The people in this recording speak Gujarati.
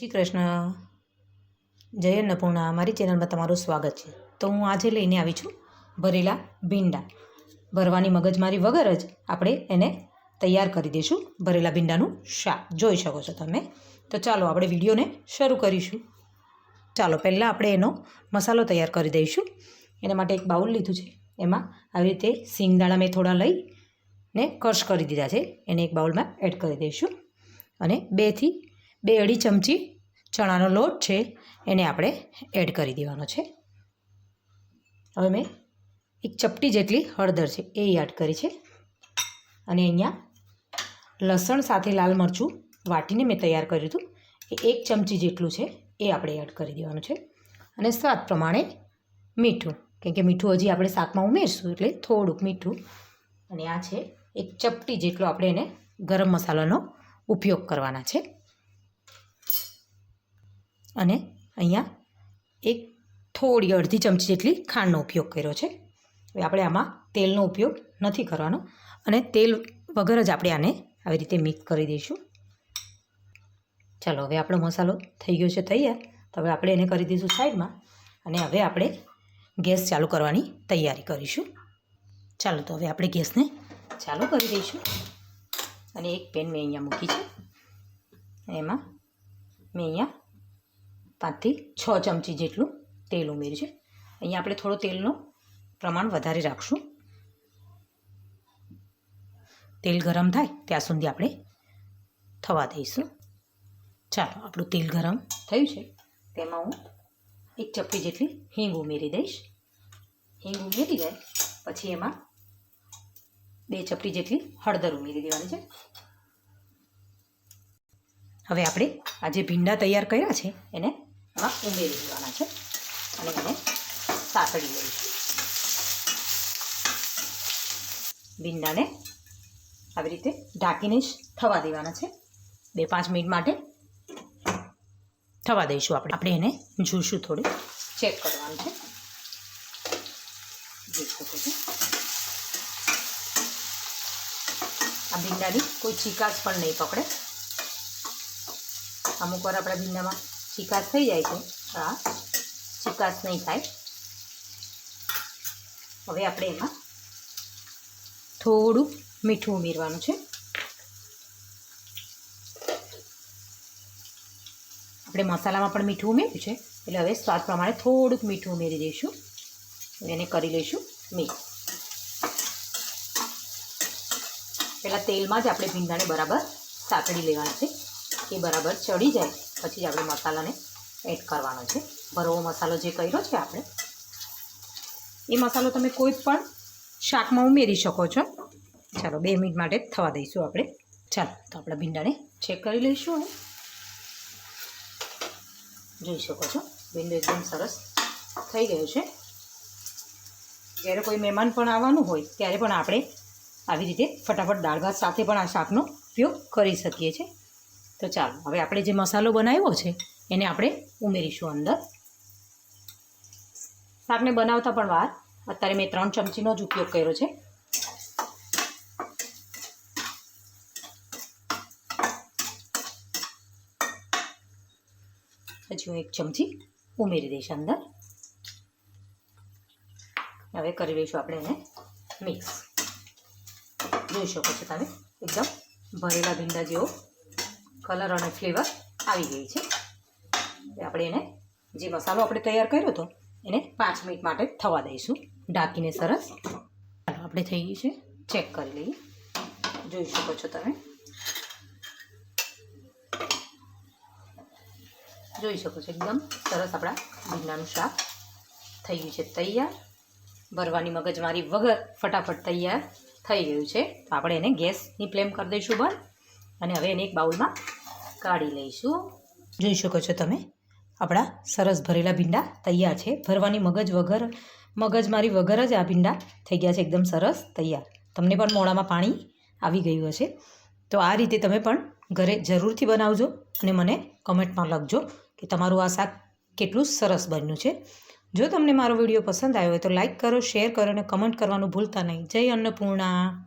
શ્રી કૃષ્ણ જય અન્નપૂર્ણા. મારી ચેનલમાં તમારું સ્વાગત છે. તો હું આજે લઈને આવી છું ભરેલા ભીંડા. ભરવાની મગજમારી વગર જ આપણે એને તૈયાર કરી દઈશું ભરેલા ભીંડાનું શાક. જોઈ શકો છો તમે. તો ચાલો આપણે વિડીયોને શરૂ કરીશું. ચાલો, પહેલાં આપણે એનો મસાલો તૈયાર કરી દઈશું. એના માટે એક બાઉલ લીધું છે. એમાં આવી રીતે સિંગદાણા મેં થોડા લઈ ને કર્શ કરી દીધા છે. એને એક બાઉલમાં એડ કરી દઈશું. અને બેથી બે અઢી ચમચી ચણાનો લોટ છે, એને આપણે એડ કરી દેવાનો છે. હવે મેં એક ચપટી જેટલી હળદર છે, એ એડ કરી છે. અને અહીંયા લસણ સાથે લાલ મરચું વાટીને મેં તૈયાર કર્યું હતું. એ એક ચમચી જેટલું છે, એ આપણે એડ કરી દેવાનું છે. અને સ્વાદ પ્રમાણે મીઠું, કેમ કે મીઠું હજી આપણે શાકમાં ઉમેરશું એટલે થોડુંક મીઠું. અને આ છે, એક ચપટી જેટલો આપણે એને ગરમ મસાલાનો ઉપયોગ કરવાના છે. અને અહીંયા એક થોડી અડધી ચમચી જેટલી ખાંડનો ઉપયોગ કર્યો છે. હવે આપણે આમાં તેલનો ઉપયોગ નથી કરવાનો અને તેલ વગર જ આપણે આને આવી રીતે મિક્સ કરી દઈશું. ચાલો, હવે આપણો મસાલો થઈ ગયો છે તૈયાર. તો હવે આપણે એને કરી દઈશું સાઈડમાં અને હવે આપણે ગેસ ચાલુ કરવાની તૈયારી કરીશું. ચાલો, તો હવે આપણે ગેસને ચાલુ કરી દઈશું. અને એક પેન મેં અહીંયા મૂકી છે. એમાં મેં અહીંયા પાંચથી છ ચમચી જેટલું તેલ ઉમેર્યું છે. અહીંયા આપણે થોડો તેલનું પ્રમાણ વધારે રાખશું. તેલ ગરમ થાય ત્યાં સુધી આપણે થવા દઈશું. ચાલો, આપણું તેલ ગરમ થયું છે. તેમાં હું એક ચપટી જેટલી હિંગ ઉમેરી દઈશ. હિંગ ઉમેરી જાય પછી એમાં બે ચપટી જેટલી હળદર ઉમેરી દેવાની છે. હવે આપણે આ જે ભીંડા તૈયાર કર્યા છે, એને એમાં ઉમેરી દેવાના છે. અને એને સાસળી લઈશું. ભીંડાને આવી રીતે ઢાંકીને જ થવા દેવાના છે. બે પાંચ મિનિટ માટે થવા દઈશું આપણે. આપણે એને જોઈશું થોડું. ચેક કરવાનું છો. આ ભીંડાની કોઈ ચીકાશ પણ નહીં પકડે. અમુક વાર આપણા ભીંડામાં ચીકાશ થઈ જાય છે. આ ચીકાશ નહીં થાય. હવે આપણે એમાં થોડું મીઠું ઉમેરવાનું છે. આપણે મસાલામાં પણ મીઠું ઉમેર્યું છે. એટલે હવે સ્વાદ પ્રમાણે થોડુંક મીઠું ઉમેરી દઈશું. એને કરી લઈશું મિક્સ. પહેલાં તેલમાં જ આપણે ભીંડાને બરાબર સાતડી લેવાના છે. એ બરાબર ચડી જાય. પછી જ આપણે મસાલાને એડ કરવાનો છે. ભરવો મસાલો જે કર્યો છે આપણે. એ મસાલો તમે કોઈ પણ શાકમાં ઉમેરી શકો છો. ચાલો બે મિનિટ માટે થવા દઈશું આપણે. ચાલો, તો આપણા ભીંડાને ચેક કરી લઈશું જોઈ શકો છો. ભીંડો એકદમ સરસ થઈ ગયો છે. જ્યારે કોઈ મહેમાન પણ આવવાનું હોય, ત્યારે પણ આપણે આવી રીતે ફટાફટ દાળ ભાત સાથે પણ આ શાકનો ઉપયોગ કરી શકીએ છીએ. તો ચાલો, હવે આપણે જે મસાલો બનાવ્યો છે, એને આપણે ઉમેરીશું અંદર. શાકને બનાવતા પણ વાર. અત્યારે મેં ત્રણ ચમચીનો જ ઉપયોગ કર્યો છે. પછી હું એક ચમચી ઉમેરી દઈશ અંદર. હવે કરી લઈશું આપણે એને મિક્સ. જોઈ શકો છો તમે, એકદમ ભરેલા ભીંડા જેવો કલર અને ફ્લેવર આવી ગઈ છે. આપણે એને જે મસાલો આપણે તૈયાર કર્યો હતો, એને પાંચ મિનિટ માટે થવા દઈશું. ઢાંકીને સરસ. આપણે થઈ ગઈ છે. ચેક કરી લઈએ. જોઈ શકો છો તમે. જોઈ શકો છો એકદમ સરસ આપણા ભીંડાનું શાક થઈ ગયું છે તૈયાર. ભરવાની મગજમારી વગર ફટાફટ તૈયાર થઈ ગયું છે. તો આપણે એને ગેસની ફ્લેમ કરી દઈશું બંધ. અને હવે એને એક બાઉલમાં કાઢી લઈશું. જોઈ શકો છો તમે? આપણા સરસ ભરેલા ભીંડા તૈયાર છે. ભરવાની મગજ વગર, મગજ મારી વગર જ આ ભીંડા થઈ ગયા છે. એકદમ સરસ તૈયાર. તમને પણ મોડામાં પાણી આવી ગયું હશે. તો આ રીતે તમે પણ ઘરે જરૂરથી બનાવજો અને મને કમેન્ટમાં લખજો કે તમારું આ શાક કેટલું સરસ બન્યું છે. જો તમને મારો વીડિયો પસંદ આવ્યો હોય તો લાઇક કરો, શેર કરો અને કમેન્ટ કરવાનું ભૂલતા નહીં. જય અન્નપૂર્ણા.